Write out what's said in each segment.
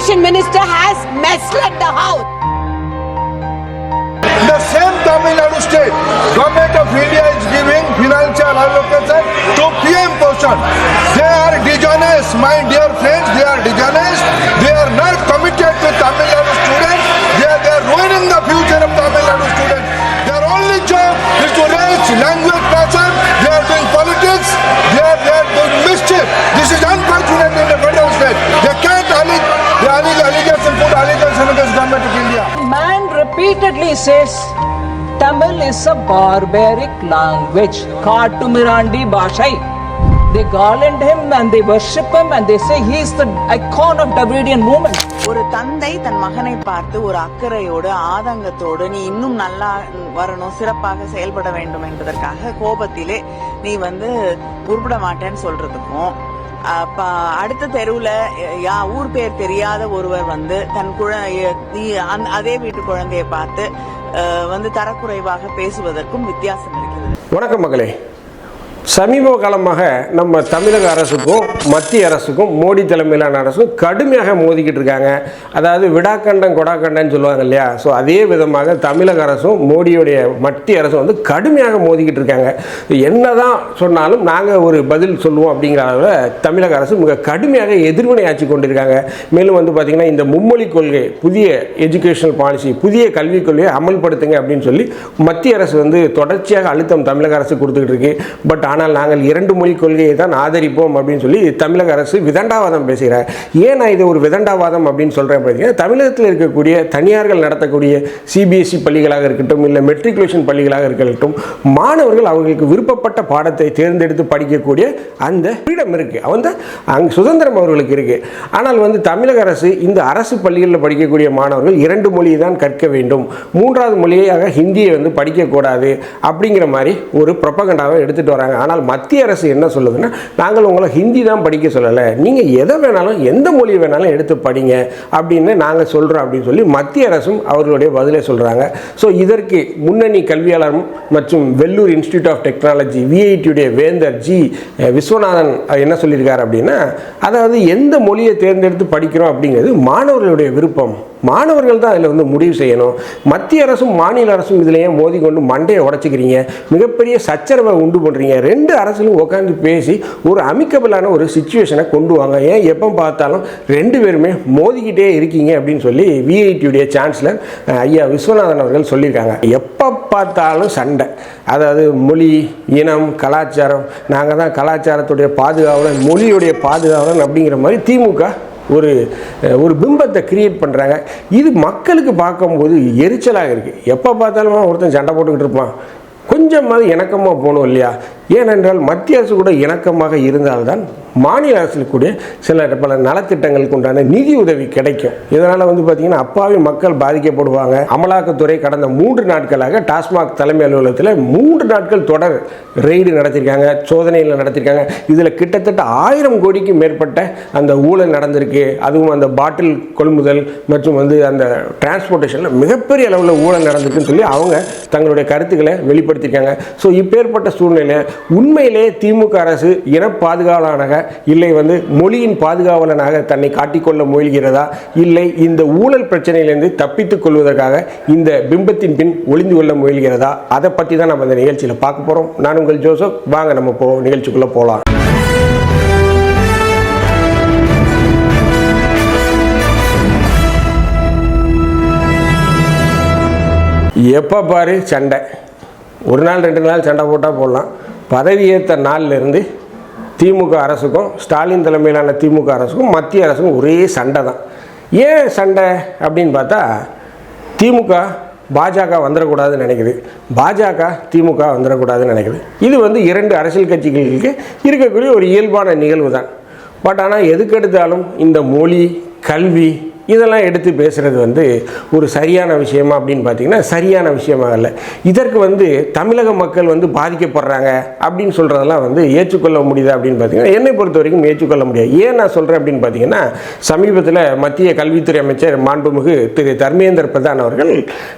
education minister has misled the house. The same Tamil Nadu state, government of India is giving financial allocation to PM portion. They are dishonest, my dear friends, they are dishonest. They are not committed to Tamil Nadu students. They are, they are ruining the future of Tamil Nadu students. Is a barbaric language காட்டுமிராண்டி பாஷை they garland him and they worship him and they say he is the icon of Dravidian movement. ஒரு தந்தை தன் மகனை பார்த்து ஒரு அக்கறையோடு ஆதங்கத்தோடு நீ இன்னும் நல்லா வரணும் சிறப்பாக செயல்பட வேண்டும் என்பதற்காக கோபத்திலே நீ வந்து உருப்பிட மாட்டேன்னு சொல்றதுக்கும் அடுத்த தெருவுல யா ஊர் பேர் தெரியாத ஒருவர் வந்து தன் குழ நீ- அதே வீட்டு குழந்தையை பார்த்து அஹ், வந்து தரக்குறைவாக பேசுவதற்கும் வித்தியாசம் இருக்கிறது. வணக்கம் மகளே. சமீப காலமாக நம்ம தமிழக அரசுக்கும் மத்திய அரசுக்கும் மோடி தலைமையிலான அரசும் கடுமையாக மோதிக்கிட்டு இருக்காங்க. அதாவது விடாக்கண்டம் கொடாக்கண்டன்னு சொல்லுவாங்க இல்லையா? ஸோ அதே விதமாக தமிழக அரசும் மோடியுடைய மத்திய அரசும் வந்து கடுமையாக மோதிக்கிட்டு இருக்காங்க. என்ன தான் சொன்னாலும் நாங்கள் ஒரு பதில் சொல்லுவோம் அப்படிங்கிற அளவில் தமிழக அரசு மிக கடுமையாக எதிர்வினை ஆட்சி கொண்டிருக்காங்க. மேலும் வந்து பார்த்திங்கன்னா இந்த மும்மொழி கொள்கை புதிய எஜுகேஷனல் பாலிசி புதிய கல்விக் கொள்கையை அமல்படுத்துங்க அப்படின்னு சொல்லி மத்திய அரசு வந்து தொடர்ச்சியாக அழுத்தம் தமிழக அரசு கொடுத்துக்கிட்டு இருக்கு. பட் ஆனால் ஆனால் நாங்கள் இரண்டு மொழி கொள்கையை தான் ஆதரிப்போம் அப்படின்னு சொல்லி தமிழக அரசு விதண்டாவாதம் பேசுகிறார். ஏன் நான் இது ஒரு விதண்டாவாதம் அப்படின்னு சொல்கிறேன் பார்த்தீங்கன்னா தமிழகத்தில் இருக்கக்கூடிய தனியார்கள் நடத்தக்கூடிய சிபிஎஸ்சி பள்ளிகளாக இருக்கட்டும் இல்லை மெட்ரிகுலேஷன் பள்ளிகளாக இருக்கட்டும் மாணவர்கள் அவர்களுக்கு விருப்பப்பட்ட பாடத்தை தேர்ந்தெடுத்து படிக்கக்கூடிய அந்த ஃப்ரீடம் இருக்குது அந்த அங்கே சுதந்திரம் அவர்களுக்கு இருக்குது ஆனால் வந்து தமிழக அரசு இந்த அரசு பள்ளிகளில் படிக்கக்கூடிய மாணவர்கள் இரண்டு மொழியை தான் கற்க வேண்டும். மூன்றாவது மொழியாக ஹிந்தியை வந்து படிக்கக்கூடாது அப்படிங்கிற மாதிரி ஒரு ப்ரொப்பகண்டாவை எடுத்துகிட்டு வராங்க. ஆனால் மத்திய அரசு என்ன சொல்லுதுன்னா நாங்கள் உங்களை ஹிந்தி தான் படிக்க சொல்லலை. நீங்கள் எதை வேணாலும் எந்த மொழி வேணாலும் எடுத்து படிங்க அப்படின்னு நாங்கள் சொல்கிறோம் அப்படின்னு சொல்லி மத்திய அரசும் அவர்களுடைய பதிலை சொல்கிறாங்க ஸோ இதற்கு முன்னணி கல்வியாளர் மற்றும் வெள்ளூர் இன்ஸ்டியூட் ஆஃப் டெக்னாலஜி விஐடியுடைய வேந்தர் ஜி விஸ்வநாதன் என்ன சொல்லியிருக்காரு அப்படின்னா அதாவது எந்த மொழியை தேர்ந்தெடுத்து படிக்கிறோம் அப்படிங்கிறது மாணவர்களுடைய விருப்பம். மாணவர்கள் தான் அதில் வந்து முடிவு செய்யணும். மத்திய அரசும் மாநில அரசும் இதில் ஏன் மோதி கொண்டு மண்டையை உடச்சிக்கிறீங்க? மிகப்பெரிய சச்சரவை உண்டு பண்ணுறீங்க ரெண்டு அரசுகளும் உட்காந்து பேசி ஒரு அமிக்கபிளான ஒரு சுச்சுவேஷனை கொண்டு வாங்க. ஏன் எப்போ பார்த்தாலும் ரெண்டு பேருமே மோதிக்கிட்டே இருக்கீங்க அப்படின்னு சொல்லி விஐடியுடைய சான்சலர் ஐயா விஸ்வநாதன் அவர்கள் சொல்லியிருக்காங்க. எப்போ பார்த்தாலும் சண்டை. அதாவது மொழி இனம் கலாச்சாரம் நாங்கள் தான் கலாச்சாரத்துடைய பாதுகாவலன் மொழியுடைய பாதுகாவலன் அப்படிங்கிற மாதிரி திமுக ஒரு ஒரு பிம்பத்தை கிரியேட் பண்ணுறாங்க இது மக்களுக்கு பார்க்கும்போது எரிச்சலாக இருக்குது எப்போ பார்த்தாலும் ஒருத்தன் சண்டை போட்டுக்கிட்டு இருப்பான். கொஞ்சமாவது இணக்கமாக போகணும் இல்லையா? ஏனென்றால் மத்திய அரசு கூட இணக்கமாக இருந்தால்தான் மாநில அரசுக்கு கூட சில பல நலத்திட்டங்களுக்கு உண்டான நிதி உதவி கிடைக்கும். இதனால் வந்து பார்த்திங்கன்னா அப்பாவி மக்கள் பாதிக்கப்படுவாங்க. அமலாக்கத்துறை கடந்த மூன்று நாட்களாக டாஸ்மாக் தலைமை அலுவலகத்தில் மூன்று நாட்கள் தொடர் ரெய்டு நடத்தியிருக்காங்க சோதனையில் நடத்தியிருக்காங்க இதில் கிட்டத்தட்ட ஆயிரம் கோடிக்கு மேற்பட்ட அந்த ஊழல் நடந்திருக்கு. அதுவும் அந்த பாட்டில் கொள்முதல் மற்றும் வந்து அந்த டிரான்ஸ்போர்ட்டேஷனில் மிகப்பெரிய அளவில் ஊழல் நடந்திருக்குன்னு சொல்லி அவங்க தங்களுடைய கருத்துக்களை வெளிப்படுத்தியிருக்காங்க ஸோ இப்பேற்பட்ட சூழ்நிலை உண்மையிலே திமுக அரசு இன பாதுகாவலனாக இல்லை வந்து மொழியின் பாதுகாவலனாக தன்னை காட்டிக்கொள்ள முயல்கிறதா? இல்லை இந்த ஊழல் பிரச்சனையிலிருந்து தப்பித்துக் கொள்வதற்காக இந்த பிம்பத்தின் பின் ஒளிந்து கொள்ள முயல்கிறதா? அதை பற்றி தான் நம்ம இந்த நிகழ்ச்சியில் பார்க்க போகிறோம் நான் உங்கள் ஜோசப். வாங்க நம்ம போ நிகழ்ச்சிக்குள்ளே போகலாம் எப்போ பாரு சண்டை. ஒரு நாள் ரெண்டு நாள் சண்டை போட்டால் போடலாம். பதவியேற்ற நாள்லேருந்து திமுக அரசுக்கும் ஸ்டாலின் தலைமையிலான திமுக அரசுக்கும் மத்திய அரசுக்கும் ஒரே சண்டை தான். ஏன் சண்டை அப்படின்னு பார்த்தா திமுக பாஜக வந்துடக்கூடாதுன்னு நினைக்குது. பாஜக திமுக வந்துடக்கூடாதுன்னு நினைக்குது. இது வந்து இரண்டு அரசியல் கட்சிகளுக்கு இருக்கக்கூடிய ஒரு இயல்பான நிகழ்வு தான் பட் ஆனால் எதுக்கெடுத்தாலும் இந்த மொழி கல்வி இதெல்லாம் எடுத்து பேசுகிறது வந்து ஒரு சரியான விஷயமா அப்படின்னு பார்த்தீங்கன்னா சரியான விஷயமா இல்லை இதற்கு வந்து தமிழக மக்கள் வந்து பாதிக்கப்படுறாங்க அப்படின்னு சொல்கிறதெல்லாம் வந்து ஏற்றுக்கொள்ள முடியுதா அப்படின்னு பார்த்தீங்கன்னா என்னை பொறுத்த வரைக்கும் ஏற்றுக்கொள்ள முடியாது. ஏன் நான் சொல்கிறேன் அப்படின்னு பார்த்தீங்கன்னா சமீபத்தில் மத்திய கல்வித்துறை அமைச்சர் மாண்புமிகு திரு தர்மேந்தர் பிரதான் அவர்கள்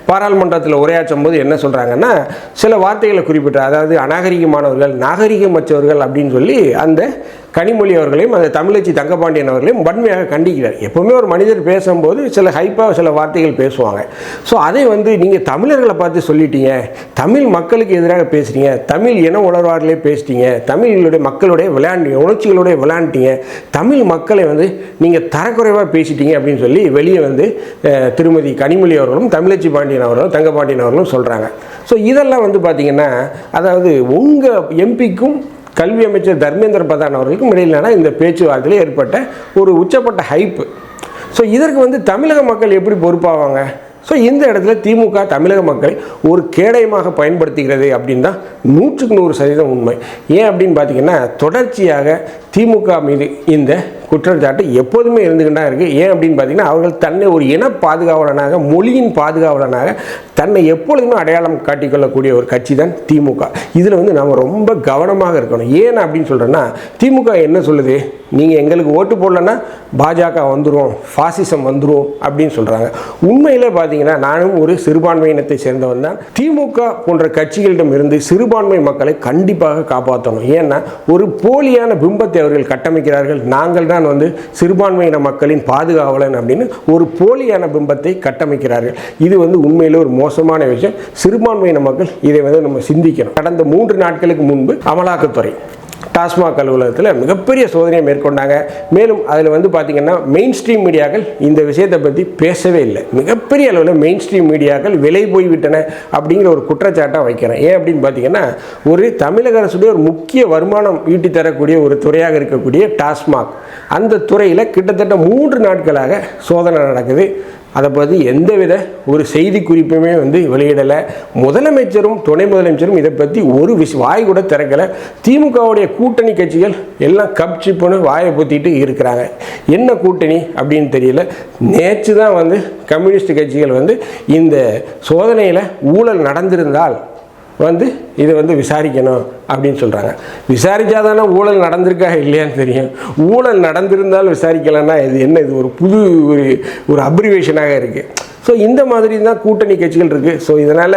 பாராளுமன்றத்தில் உரையாற்றும் போது என்ன சொல்கிறாங்கன்னா சில வார்த்தைகளை குறிப்பிட்டார். அதாவது அநாகரிகமானவர்கள் நாகரிகமற்றவர்கள் அப்படின்னு சொல்லி அந்த கனிமொழி அவர்களையும் அந்த தமிழச்சி தங்கபாண்டியன் அவர்களையும் வன்மையாக கண்டிக்கிறார். எப்பவுமே ஒரு மனிதர் பேசும்போது சில ஹைப்பாக சில வார்த்தைகள் பேசுவாங்க. ஸோ அதை வந்து நீங்கள் தமிழர்களை பார்த்து சொல்லிட்டீங்க. தமிழ் மக்களுக்கு எதிராக பேசுறீங்க. தமிழ் இன உணர்வார்களே பேசிட்டீங்க. தமிழுடைய மக்களுடைய விளையாண்டு உணர்ச்சிகளுடைய விளையாண்டீங்க. தமிழ் மக்களை வந்து நீங்கள் தரக்குறைவாக பேசிட்டீங்க அப்படின்னு சொல்லி வெளியே வந்து திருமதி கனிமொழி அவர்களும் தமிழச்சி பாண்டியன் அவர்களும் தங்கபாண்டியன் அவர்களும் சொல்கிறாங்க ஸோ இதெல்லாம் வந்து பார்த்திங்கன்னா அதாவது உங்கள் எம்பிக்கும் கல்வி அமைச்சர் தர்மேந்திர பிரதான் அவர்களுக்கும் இடையிலான இந்த பேச்சுவார்த்தையில் ஏற்பட்ட ஒரு உச்சப்பட்ட ஹைப்பு ஸோ இதற்கு வந்து தமிழக மக்கள் எப்படி பொறுப்பாவாங்க? ஸோ இந்த இடத்துல திமுக தமிழக மக்களை ஒரு கேடயமாக பயன்படுத்துகிறது அப்படின்னு தான் நூற்றுக்கு நூறு சதவீதம் உண்மை. ஏன் அப்படின்னு பார்த்தீங்கன்னா தொடர்ச்சியாக திமுக மீது இந்த குற்றச்சாட்டு எப்போதுமே இருந்துக்கிட்டா இருக்குது ஏன் அப்படின்னு பார்த்தீங்கன்னா அவர்கள் தன்னை ஒரு இன பாதுகாவலனாக மொழியின் பாதுகாவலனாக தன்னை எப்பொழுதுமே அடையாளம் காட்டிக்கொள்ளக்கூடிய ஒரு கட்சி தான் திமுக. இதில் வந்து நம்ம ரொம்ப கவனமாக இருக்கணும். ஏன் அப்படின்னு சொல்கிறேன்னா திமுக என்ன சொல்லுது? நீங்கள் எங்களுக்கு ஓட்டு போடலன்னா பாஜக வந்துடும் ஃபாசிசம் வந்துடும் அப்படின்னு சொல்கிறாங்க உண்மையில் பார்த்தீங்கன்னா நானும் ஒரு சிறுபான்மையினத்தை சேர்ந்தவன் தான். திமுக போன்ற கட்சிகளிடம் இருந்து சிறுபான்மை மக்களை கண்டிப்பாக காப்பாற்றணும் ஏன்னா ஒரு போலியான பிம்பத்தை அவர்கள் கட்டமைக்கிறார்கள். நாங்கள் தான் வந்து சிறுபான்மையின மக்களின் பாதுகாவலன் அப்படின்னு ஒரு போலியான பிம்பத்தை கட்டமைக்கிறார்கள். இது வந்து உண்மையில் ஒரு மோசமான விஷயம். சிறுபான்மையின மக்கள் இதை வந்து நம்ம சிந்திக்கணும். கடந்த மூன்று நாட்களுக்கு முன்பு அமலாக்கத்துறை டாஸ்மாக் அலுவலகத்தில் மிகப்பெரிய சோதனையை மேற்கொண்டாங்க. மேலும் அதில் வந்து பார்த்திங்கன்னா மெயின் ஸ்ட்ரீம் மீடியாக்கள் இந்த விஷயத்தை பற்றி பேசவே இல்லை. மிகப்பெரிய அளவில் மெயின் ஸ்ட்ரீம் மீடியாக்கள் விலை போய்விட்டன அப்படிங்கிற ஒரு குற்றச்சாட்டாக வைக்கிறேன். ஏன் அப்படின்னு பார்த்தீங்கன்னா ஒரு தமிழக அரசுடைய ஒரு முக்கிய வருமானம் ஈட்டி தரக்கூடிய ஒரு துறையாக இருக்கக்கூடிய டாஸ்மாக். அந்த துறையில் கிட்டத்தட்ட மூன்று நாட்களாக சோதனை நடக்குது. அதை பற்றி எந்தவித ஒரு செய்தி குறிப்புமே வந்து வெளியிடலை. முதலமைச்சரும் துணை முதலமைச்சரும் இதை பற்றி ஒரு விஷ் வாய் கூட திறக்கலை. திமுகவுடைய கூட்டணி கட்சிகள் எல்லாம் கப்சிப்புன்னு வாயை பொத்திட்டு இருக்கிறாங்க. என்ன கூட்டணி அப்படின்னு தெரியல. நேற்று தான் வந்து கம்யூனிஸ்ட் கட்சிகள் வந்து இந்த சோதனையில் ஊழல் நடந்திருந்தால் வந்து இதை வந்து விசாரிக்கணும் அப்படின்னு சொல்கிறாங்க விசாரித்தா தானே ஊழல் நடந்திருக்கா இல்லையான்னு தெரியும். ஊழல் நடந்திருந்தால் விசாரிக்கலைன்னா இது என்ன இது ஒரு புது ஒரு ஒரு அப்ரிவேஷனாக இருக்குது ஸோ இந்த மாதிரி தான் கூட்டணி கட்சிகள் இருக்குது ஸோ இதனால்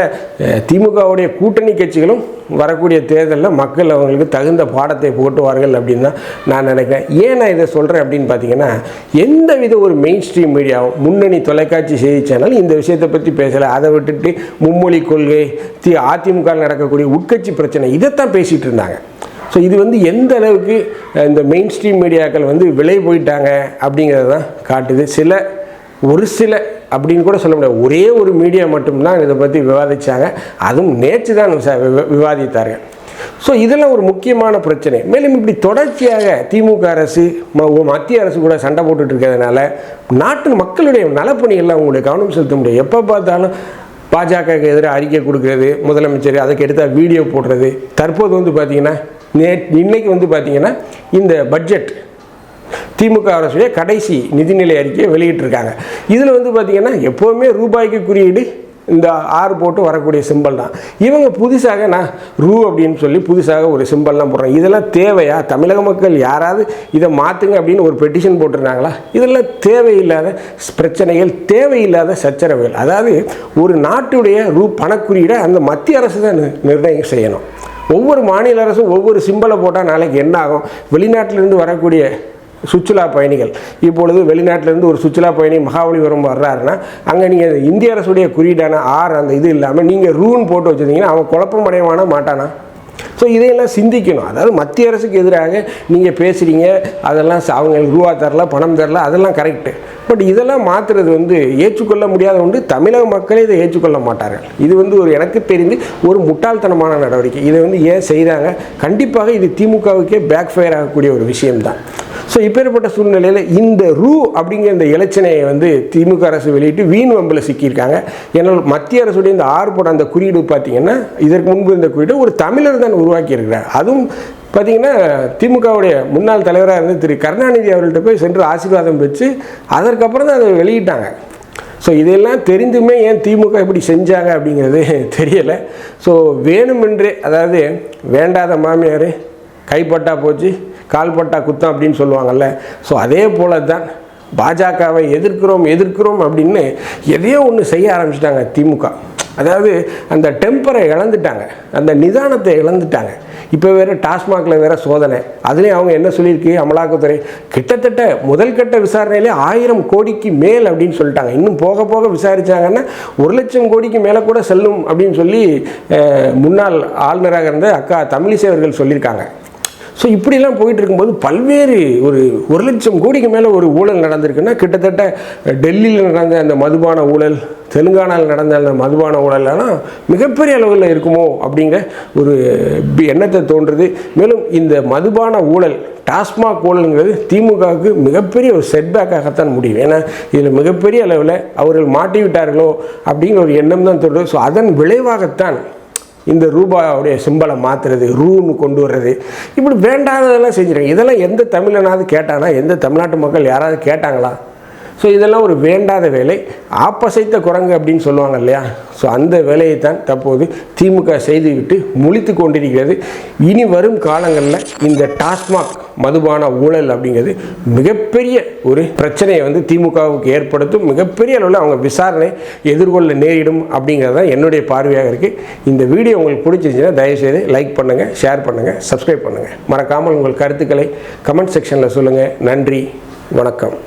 திமுகவுடைய கூட்டணி கட்சிகளும் வரக்கூடிய தேர்தலில் மக்கள் அவங்களுக்கு தகுந்த பாடத்தை போட்டுவார்கள் அப்படின்னு தான் நான் நினைக்கிறேன். ஏன் நான் இதை சொல்கிறேன் அப்படின்னு பார்த்தீங்கன்னா எந்த வித ஒரு மெயின் ஸ்ட்ரீம் மீடியாவும் முன்னணி தொலைக்காட்சி செய்தி சேனல் இந்த விஷயத்தை பற்றி பேசலை. அதை விட்டுட்டு மும்மொழி கொள்கை தி அதிமுக நடக்கக்கூடிய உட்கட்சி பிரச்சனை. இதைத்தான் பேசிகிட்டு இருந்தாங்க. ஸோ இது வந்து எந்த அளவுக்கு இந்த மெயின் ஸ்ட்ரீம் மீடியாக்கள் வந்து விலை போயிட்டாங்க அப்படிங்கிறது தான் காட்டுது. சில ஒரு சில அப்படின்னு கூட சொல்ல முடியாது. ஒரே ஒரு மீடியா மட்டும்தான் இதை பற்றி விவாதித்தாங்க அதுவும் நேற்று தான் விவ- விவாதித்தார்கள். ஸோ இதெல்லாம் ஒரு முக்கியமான பிரச்சனை. மேலும் இப்படி தொடர்ச்சியாக திமுக அரசு ம- மத்திய அரசு கூட சண்டை போட்டுட்டு இருக்கிறதுனால நாட்டு மக்களுடைய நலப்பணிகள்லாம் அவங்களுடைய கவனம் செலுத்த முடியும். எப்போ பார்த்தாலும் பாஜகவுக்கு எதிராக அறிக்கை கொடுக்கறது முதலமைச்சர் அதுக்கு எடுத்தால் வீடியோ போடுறது. தற்போது வந்து பார்த்தீங்கன்னா நே இன்றைக்கி வந்து பார்த்தீங்கன்னா இந்த பட்ஜெட் திமுக அரசுடைய கடைசி நிதிநிலை அறிக்கையை வெளியிட்டிருக்காங்க. இதில் வந்து பார்த்திங்கன்னா எப்போவுமே ரூபாய்க்கு குறியீடு இந்த ஆறு போட்டு வரக்கூடிய சிம்பல் தான். இவங்க புதுசாக நான் ரூ அப்படின்னு சொல்லி புதுசாக ஒரு சிம்பல்லாம் போடுறாங்க. இதெல்லாம் தேவையா? தமிழக மக்கள் யாராவது இதை மாற்றுங்க அப்படின்னு ஒரு பெட்டிஷன் போட்டிருந்தாங்களா? இதெல்லாம் தேவையில்லாத பிரச்சனைகள் தேவையில்லாத சச்சரவுகள். அதாவது ஒரு நாட்டுடைய ரூ பணக்குறியீடை அந்த மத்திய அரசு தான் நிர்ணயம் செய்யணும். ஒவ்வொரு மாநில அரசும் ஒவ்வொரு சிம்பலை போட்டால் நாளைக்கு என்ன ஆகும்? வெளிநாட்டிலிருந்து வரக்கூடிய சுற்றுலா பயணிகள். இப்பொழுது வெளிநாட்டிலேருந்து ஒரு சுற்றுலா பயணி மகாபலிபுரம் வர்றாருன்னா அங்கே நீங்கள் இந்திய அரசுடைய குறியீடான ஆர் அந்த இது இல்லாமல் நீங்கள் ரூன் போட்டு வச்சுருந்தீங்கன்னா அவன் குழப்பம் அடையவானா மாட்டானா? ஸோ இதையெல்லாம் சிந்திக்கணும். அதாவது மத்திய அரசுக்கு எதிராக நீங்கள் பேசுகிறீங்க அதெல்லாம் அவங்களுக்கு ரூபா தரல பணம் தரல அதெல்லாம் கரெக்டு பட் இதெல்லாம் மாற்றுறது வந்து ஏற்றுக்கொள்ள முடியாத ஒன்று தமிழக மக்களே இதை ஏற்றுக்கொள்ள மாட்டார்கள். இது வந்து ஒரு எனக்கு தெரிந்து ஒரு முட்டாள்தனமான நடவடிக்கை. இதை வந்து ஏன் செய்கிறாங்க கண்டிப்பாக இது திமுகவுக்கே பேக் ஃபயர் ஆகக்கூடிய ஒரு விஷயம்தான். ஸோ இப்பேற்பட்ட சூழ்நிலையில் இந்த ரூ அப்படிங்கிற இந்த இலச்சினையை வந்து திமுக அரசு வெளியிட்டு வீண் வம்பில் சிக்கியிருக்காங்க. ஏன்னா மத்திய அரசுடைய இந்த ஆறுபட அந்த குறியீடு பார்த்தீங்கன்னா இதற்கு முன்பு இந்த குறியீடு ஒரு தமிழர் தான் உருவாக்கியிருக்கிறார் அதுவும் பார்த்தீங்கன்னா திமுகவுடைய முன்னாள் தலைவராக இருந்து திரு கருணாநிதி அவர்கள்ட்ட போய் சென்று ஆசீர்வாதம் பெற்று அதற்கப்புறம் தான் அதை வெளியிட்டாங்க. ஸோ இதெல்லாம் தெரிந்துமே ஏன் திமுக இப்படி செஞ்சாங்க அப்படிங்கிறது தெரியலை. ஸோ வேணுமென்றே அதாவது வேண்டாத மாமியார் கைப்பட்டா போச்சு. கால்பட்டா குத்தம் அப்படின்னு சொல்லுவாங்கல்ல. ஸோ அதே போல தான் பாஜகவை எதிர்க்கிறோம் எதிர்க்கிறோம் அப்படின்னு எதையோ ஒன்று செய்ய ஆரம்பிச்சிட்டாங்க திமுக. அதாவது அந்த டெம்பரை இழந்துட்டாங்க அந்த நிதானத்தை இழந்துட்டாங்க. இப்போ வேறு டாஸ்மாகில் வேறு சோதனை. அதுலேயும் அவங்க என்ன சொல்லியிருக்கு? அமலாக்கத்துறை கிட்டத்தட்ட முதல் கட்ட விசாரணையிலே ஆயிரம் கோடிக்கு மேல் அப்படின்னு சொல்லிட்டாங்க. இன்னும் போக போக விசாரித்தாங்கன்னா ஒரு லட்சம் கோடிக்கு மேலே கூட செல்லும் அப்படின்னு சொல்லி முன்னாள் ஆளுநராக இருந்த அக்கா தமிழிசை அவர்கள் சொல்லியிருக்காங்க. ஸோ இப்படிலாம் போயிட்டு இருக்கும்போது பல்வேறு ஒரு ஒரு லட்சம் கோடிக்கு மேலே ஒரு ஊழல் நடந்திருக்குன்னா கிட்டத்தட்ட டெல்லியில் நடந்த அந்த மதுபான ஊழல் தெலுங்கானாவில் நடந்த அந்த மதுபான ஊழல்லாம் மிகப்பெரிய அளவில் இருக்குமோ அப்படிங்கிற ஒரு எண்ணத்தை தோன்றுது. மேலும் இந்த மதுபான ஊழல் டாஸ்மாக் ஊழலுங்கிறது திமுகவுக்கு மிகப்பெரிய ஒரு செட்பேக்காகத்தான் முடியும் ஏன்னா இதில் மிகப்பெரிய அளவில் அவர்கள் மாட்டி விட்டார்களோ அப்படிங்கிற ஒரு எண்ணம் தான் தோன்றுது. ஸோ அதன் விளைவாகத்தான் இந்த ரூபாவுடைய சிம்பலை மாற்றுறது ரூன்னு கொண்டு வர்றது. இப்படி வேண்டாததெல்லாம் செஞ்சுருக்காங்க இதெல்லாம் எந்த தமிழனாவது கேட்டானா எந்த தமிழ்நாட்டு மக்கள் யாராவது கேட்டாங்களா? ஸோ இதெல்லாம் ஒரு வேண்டாத வேலை. ஆப்பசைத்த குரங்கு அப்படின்னு சொல்லுவாங்க இல்லையா? ஸோ அந்த வேலையை தான் தற்போது திமுக செய்துவிட்டு முழித்து கொண்டிருக்கிறது. இனி வரும் காலங்களில் இந்த டாஸ்மாக் மதுபான ஊழல் அப்படிங்கிறது மிகப்பெரிய ஒரு பிரச்சனையை வந்து திமுகவுக்கு ஏற்படுத்தும். மிகப்பெரிய அளவில் அவங்க விசாரணை எதிர்கொள்ள நேரிடும் அப்படிங்கிறது தான் என்னுடைய பார்வையாக இருக்குது இந்த வீடியோ உங்களுக்கு பிடிச்சிருந்துச்சுன்னா தயவுசெய்து லைக் பண்ணுங்கள் ஷேர் பண்ணுங்கள் சப்ஸ்கிரைப் பண்ணுங்கள் மறக்காமல் உங்கள் கருத்துக்களை கமெண்ட் செக்ஷனில் சொல்லுங்கள் நன்றி வணக்கம்.